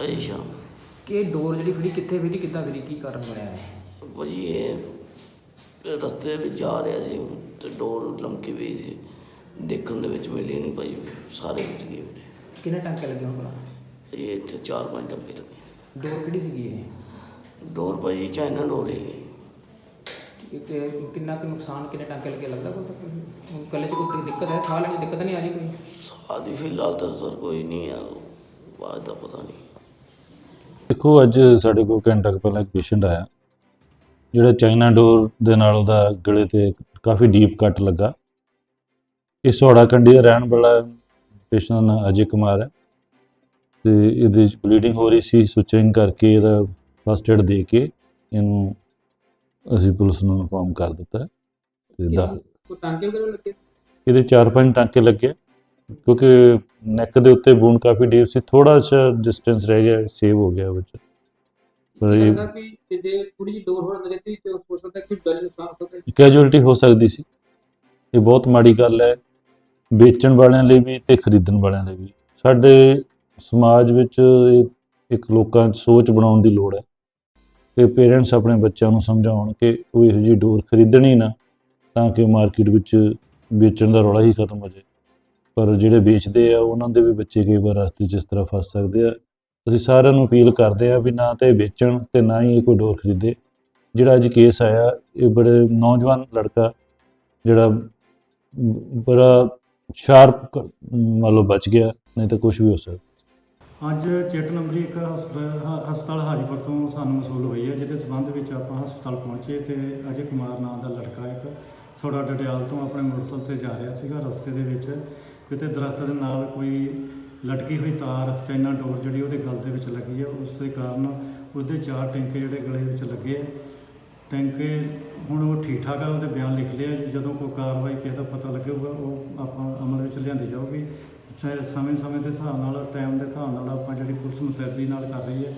ਅੱਛਾ। ਕਿ ਇਹ ਡੋਰ ਜਿਹੜੀ ਫਿਰੀ ਕਿੱਥੇ ਫਿਰੀ ਕਿੱਦਾਂ ਫਿਰੀ ਕੀ ਕਾਰਨ ਬਣਿਆ ਹੈ ਭਾਜੀ ਇਹ ਰਸਤੇ ਵਿੱਚ ਜਾ ਰਿਹਾ ਸੀ ਤੇ ਡੋਰ ਲਮਕੀ ਪਈ ਸੀ। ਦੇਖਣ ਦੇ ਵਿੱਚ ਮਿਲੀ ਨਹੀਂ ਭਾਈ ਸਾਰੇ ਵਿੱਚ ਗਏ ਮੇਰੇ ਕਿੰਨੇ ਟਾਂਕੇ ਲੱਗੇ ਹੋਣ ਭਲਾ? ਇਹ ਇੱਥੇ ਚਾਰ ਪੰਜ ਟੰਕੇ ਲੱਗੇ। ਡੋਰ ਕਿਹੜੀ ਸੀਗੀ ਇਹ? ਡੋਰ ਭਾਜੀ ਚਾਈਨਾ ਡੋਰ ਹੈ। ਠੀਕ ਹੈ, ਤੇ ਕਿੰਨਾ ਕੁ ਨੁਕਸਾਨ ਕਿੰਨੇ ਟਾਂਕੇ ਲੱਗੇ ਲੱਗਦਾ ਕੋਈ ਤਾਂ ਹੁਣ ਕੱਲੇ ਚ ਕੋਈ ਦਿੱਕਤ ਹੈ ਸਾਹ ਲੈਣ ਦੀ ਦਿੱਕਤ ਨਹੀਂ ਆ ਰਹੀ ਕੋਈ? ਸਾਦੀ ਫਿਲਹਾਲ ਤਾਂ ਸਰ ਕੋਈ ਨਹੀਂ ਆ ਬਾਅਦ ਦਾ ਪਤਾ ਨਹੀਂ। ਦੇਖੋ ਅੱਜ ਸਾਡੇ ਕੋਲ ਘੰਟਾ ਕੁ ਪਹਿਲਾਂ ਇੱਕ ਪੇਸ਼ੈਂਟ ਆਇਆ ਜਿਹੜਾ ਚਾਈਨਾ ਡੋਰ ਦੇ ਨਾਲ ਉਹਦਾ ਗਲੇ ਤੇ ਕਾਫੀ ਡੀਪ ਕੱਟ ਲੱਗਾ। ਇਹ ਸੋੜਾ ਕੰਡੀ ਦਾ ਰਹਿਣ ਵਾਲਾ ਪੇਸ਼ੈਂਟ ਦਾ ਨਾਂ ਅਜੇ ਕੁਮਾਰ ਹੈ ਤੇ ਇਹਦੇ ਚ ਬਲੀਡਿੰਗ ਹੋ ਰਹੀ ਸੀ ਸੁਚਿੰਗ ਕਰਕੇ ਇਹਦਾ ਫਸਟ ਏਡ ਦੇ ਕੇ ਇਹਨੂੰ ਅਸੀਂ ਪੁਲਿਸ ਨੂੰ ਇਨਫੋਰਮ ਕਰ ਦਿੱਤਾ ਤੇ ਦਾ ਕੋਈ ਟਾਂਕੇ ਵਗੈਰਾ ਲੱਗੇ? ਇਹਦੇ ਚਾਰ ਪੰਜ ਟਾਂਕੇ ਲੱਗੇ। ਕਿਉਂਕਿ ਨੈਕ ਦੇ ਉੱਤੇ ਬੂਨ ਕਾਫੀ ਡੀਪ ਸੀ ਥੋੜਾ ਜਿਹਾ ਡਿਸਟੈਂਸ ਰਹਿ ਗਿਆ ਸੇਵ ਹੋ ਗਿਆ ਵਿੱਚ ਲੱਗਦਾ ਵੀ ਜੇ- ਜੇ ਥੋੜੀ ਜਿਹੀ ਡੋਰ ਹੋਰ ਲੱਗੇ ਤੇ ਹੋ ਸਕਦਾ ਕਿ ਗਲੇ ਨੁਕਸਾਨ ਹੋ ਸਕਦਾ ਹੈ। ਕੈਜੁਅਲਟੀ ਹੋ ਸਕਦੀ ਸੀ। ਇਹ ਬਹੁਤ ਮਾੜੀ ਗੱਲ ਹੈ। ਵੇਚਣ ਵਾਲਿਆਂ ਲਈ ਵੀ ਤੇ ਖਰੀਦਣ ਵਾਲਿਆਂ ਲਈ ਵੀ। ਸਾਡੇ ਸਮਾਜ ਵਿੱਚ ਇੱਕ ਲੋਕਾਂ 'ਚ ਸੋਚ ਬਣਾਉਣ ਦੀ ਲੋੜ ਹੈ। ਕਿ ਪੇਰੈਂਟਸ ਆਪਣੇ ਬੱਚਿਆਂ ਨੂੰ ਸਮਝਾਉਣ ਕਿ ਉਹ ਇਹੋ ਜਿਹੀ ਡੋਰ ਖਰੀਦਣੀ ਨਾ ਤਾਂ ਕਿ ਮਾਰਕੀਟ ਵਿੱਚ ਵੇਚਣ ਦਾ ਰੌਲਾ ਹੀ ਖਤਮ ਹੋ ਜਾਏ। ਪਰ ਜਿਹੜੇ ਵੇਚਦੇ ਆ, ਉਹਨਾਂ ਦੇ ਵੀ ਬੱਚੇ ਕਈ ਵਾਰ ਰਸਤੇ 'ਚ ਇਸ ਤਰ੍ਹਾਂ ਫਸ ਸਕਦੇ ਆ। ਅਸੀਂ ਸਾਰਿਆਂ ਨੂੰ ਅਪੀਲ ਕਰਦੇ ਆ ਵੀ ਨਾ ਤਾਂ ਇਹ ਵੇਚਣ ਤੇ ਨਾ ਹੀ ਇਹ ਕੋਈ ਡੋਰ ਖਰੀਦੇ। ਜਿਹੜਾ ਅੱਜ ਕੇਸ ਆਇਆ, ਇਹ ਬੜੇ ਨੌਜਵਾਨ ਲੜਕਾ, ਜਿਹੜਾ ਬੜਾ ਸ਼ਾਰਪ ਮੰਨ ਲਓ ਬਚ ਗਿਆ, ਨਹੀਂ ਤਾਂ ਕੁਝ ਵੀ ਹੋ ਸਕਦਾ। ਅੱਜ ਚਿੱਟ ਨੰਬਰੀ ਇੱਕ ਹਸਪਤਾਲ ਹਸਪਤਾਲ ਹਾਜੀਪੁਰ ਤੋਂ ਸਾਨੂੰ ਮਸੂਲ ਹੋਈ ਹੈ, ਜਿਹਦੇ ਸਬੰਧ ਵਿੱਚ ਆਪਾਂ ਹਸਪਤਾਲ ਪਹੁੰਚੇ ਤੇ ਅਜੇ ਕੁਮਾਰ ਨਾਮ ਦਾ ਲੜਕਾ ਇੱਕ ਥੋੜਾ ਡਟਿਆਲ ਤੋਂ ਆਪਣੇ ਮੋਟਰਸਾਈਕਲ ਤੇ ਜਾ ਰਿਹਾ ਸੀਗਾ, ਰਸਤੇ ਦੇ ਵਿੱਚ ਕਿਤੇ ਦਰਖਤ ਦੇ ਨਾਲ ਕੋਈ ਲਟਕੀ ਹੋਈ ਤਾਰ ਚਾਈਨਾ ਡੋਰ ਜਿਹੜੀ ਉਹਦੇ ਗਲ ਦੇ ਵਿੱਚ ਲੱਗੀ ਹੈ ਉਸ ਦੇ ਕਾਰਨ ਉਹਦੇ ਚਾਰ ਟੈਂਕੇ ਜਿਹੜੇ ਗਲੇ ਵਿੱਚ ਲੱਗੇ ਆ। ਟੈਂਕੇ ਹੁਣ ਉਹ ਠੀਕ ਠਾਕ ਆ, ਉਹਦੇ ਬਿਆਨ ਲਿਖ ਲਿਆ ਜੀ ਜਦੋਂ ਕੋਈ ਕਾਰਵਾਈ ਕਿਸੇ ਦਾ ਪਤਾ ਲੱਗੇਗਾ, ਉਹ ਆਪਾਂ ਅਮਲ ਵਿੱਚ ਲਿਆਂਦੀ ਜਾਊਗੀ ਸਮੇਂ ਸਮੇਂ ਦੇ ਹਿਸਾਬ ਨਾਲ, ਟਾਈਮ ਦੇ ਹਿਸਾਬ ਨਾਲ ਆਪਾਂ ਜਿਹੜੀ ਪੁਲਿਸ ਮੁਤੈਦੀ ਨਾਲ ਕਰ ਰਹੀ ਹੈ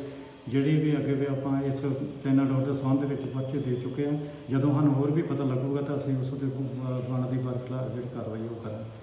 ਜਿਹੜੀ ਵੀ ਅੱਗੇ ਵੀ ਆਪਾਂ ਇਸ ਚਾਈਨਾ ਡੋਰ ਦੇ ਸੰਬੰਧ ਵਿੱਚ ਪਰਚੇ ਦੇ ਚੁੱਕੇ ਹਾਂ ਜਦੋਂ ਸਾਨੂੰ ਹੋਰ ਵੀ ਪਤਾ ਲੱਗੂਗਾ ਤਾਂ ਅਸੀਂ ਉਸ ਦੇ ਬਣਦੀ ਵਰਖਲਾ ਜਿਹੜੀ ਕਾਰਵਾਈ ਉਹ ਕਰਾਂਗੇ